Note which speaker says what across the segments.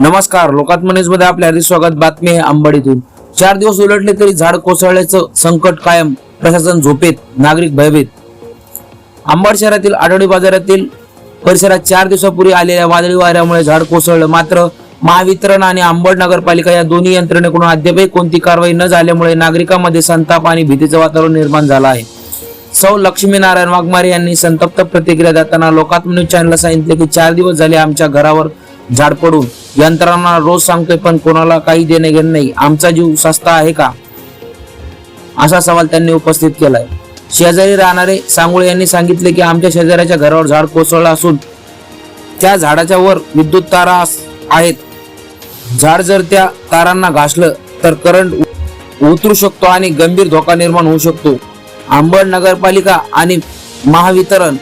Speaker 1: नमस्कार लोकात्मनेजमध्ये आपले स्वागत. बातमी आहे आंबडीतून. चार दिवस उलटले तरी झाड कोसळल्याचं संकट कायम प्रशासन झोपेत नागरिक भयभीत. आंबड शहरातील आठवडी बाजारातील परिसरात चार दिवसापूर्वी आलेल्या वादळी वाऱ्यामुळे झाड कोसळलं. मात्र महावितरण आणि अंबड नगरपालिका या दोन्ही यंत्रणेकडून अद्यापही कोणती कारवाई न झाल्यामुळे नागरिकांमध्ये संताप आणि भीतीचं वातावरण निर्माण झालं आहे. सौ लक्ष्मीनारायण वाघमारे यांनी संतप्त प्रतिक्रिया देताना लोकात्म न्यूज चॅनलला सांगितले की चार दिवस झाले आमच्या घरावर झाड पडून यंत्रांना रोज सांगतोय पण कोणाला काही देणे घेणे नाही. आमचा जीव सस्ता आहे का? असा सवाल त्यांनी उपस्थित केलाय. शेजारी राहणारे सांगोळे यांनी सांगितले की आमच्या शेजाऱ्याच्या घरावर झाड कोसळलं असून त्या झाडाच्या वर विद्युत तारा आहेत. झाड जर त्या तारांना घासलं तर करंट उतरू शकतो आणि गंभीर धोका निर्माण होऊ शकतो. आंबड नगरपालिका आणि महावितरण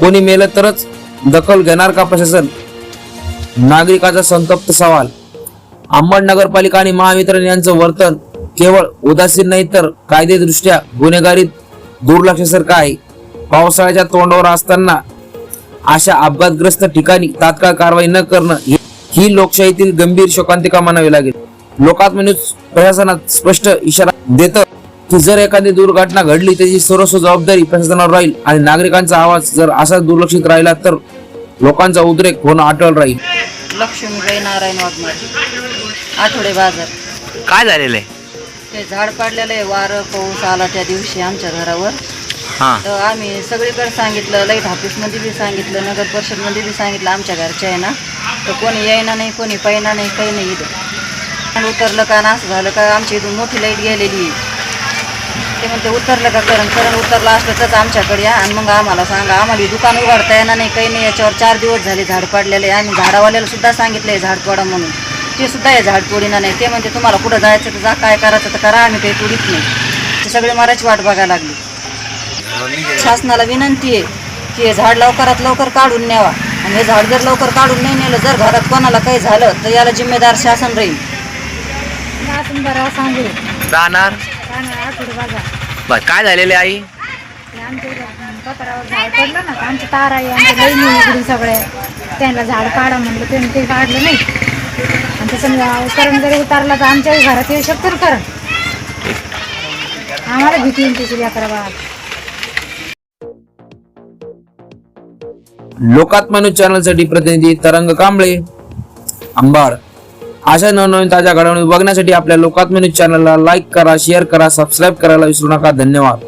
Speaker 1: कोणी मेलं तरच दखल घेणार का प्रशासन? नागरिकाचा संतप्त सवाल. अंबड नगरपालिका आणि महावितरण यांचं वर्तन केवळ उदासीन नाही तर कायदेदृष्ट्या गुन्हेगारीत दुर्लक्षासारखं आहे. पावसाळ्याच्या तोंडावर असताना अशा अपघातग्रस्त ठिकाणी तात्काळ कारवाई न करणं ही- लोकशाहीतील गंभीर शोकांतिका मानावी लागेल. लोकात्म न्यूज प्रशासनात स्पष्ट इशारा देतं की जर एखादी दुर्घटना घडली त्याची सर्वस्व जबाबदारी प्रशासनावर राहील आणि नागरिकांचा आवाज जर असा दुर्लक्षित राहिला तर लोकांचा उद्रेक होणं अटळ राहील.
Speaker 2: लक्ष्मीबाई नारायण वाघमारे आठवडे बाजार.
Speaker 3: काय झालेलं आहे?
Speaker 2: ते झाड पाडलेलं आहे वारं पाऊस आला त्या दिवशी आमच्या घरावर.
Speaker 3: हां.
Speaker 2: तर आम्ही सगळीकडे सांगितलं लाइट ऑफिसमध्ये बी सांगितलं नगर परिषदमध्ये बी सांगितलं आमच्या घरच्या आहे ना. तर कोणी येईना नाही कोणी पाहिना नाही काही नाही इथं. उतरलं का ना असं झालं का आमच्या इथून मोठी लाइट गेलेली आहे. ते म्हणते उतरलं का करण? करण उतरलं असलं तर आमच्याकडे या आणि मग आम्हाला सांगा आम्हाला दुकान उघडता येणार नाही काही नाही याच्यावर चार दिवस झाले झाड पडलेले आहे. आम्ही झाडावाल्याला सुद्धा सांगितलं आहे झाड तोडा म्हणून. ते सुद्धा हे झाड तोडीना नाही. ते म्हणते तुम्हाला कुठं जायचं तर जा काय करायचं तर करा आम्ही काही तोडीत नाही. ते सगळे मराठी वाट बघायला लागली. शासनाला विनंती आहे की हे झाड लवकरात लवकर काढून न्यावा. आणि हे झाड जर लवकर काढून नाही नेलं जर घरात कोणाला काही झालं तर याला जिम्मेदार शासन राहील.
Speaker 4: बरं
Speaker 3: बर काय झालेले आई?
Speaker 4: ते आमच्या तर आहे आमच्या लई उघडी सगळे. त्यांना झाड काढा म्हणलं त्यांनी ते काढलं नाही. आणि ते समजा करण जरी उतारला तर आमच्या घरात येऊ शकतो ना करण. आम्हाला भीती येईल त्याची लेकरा बाळा.
Speaker 1: लोकात्म न्यूज चॅनलसाठी प्रतिनिधी तरंग कांबळे अंबाड अशा नवनवीन ताज्या घडामोडी बघण्यासाठी आपल्या लोकात्म न्यूज चॅनलला लाईक करा शेअर करा सबस्क्राईब करायला विसरू नका. धन्यवाद.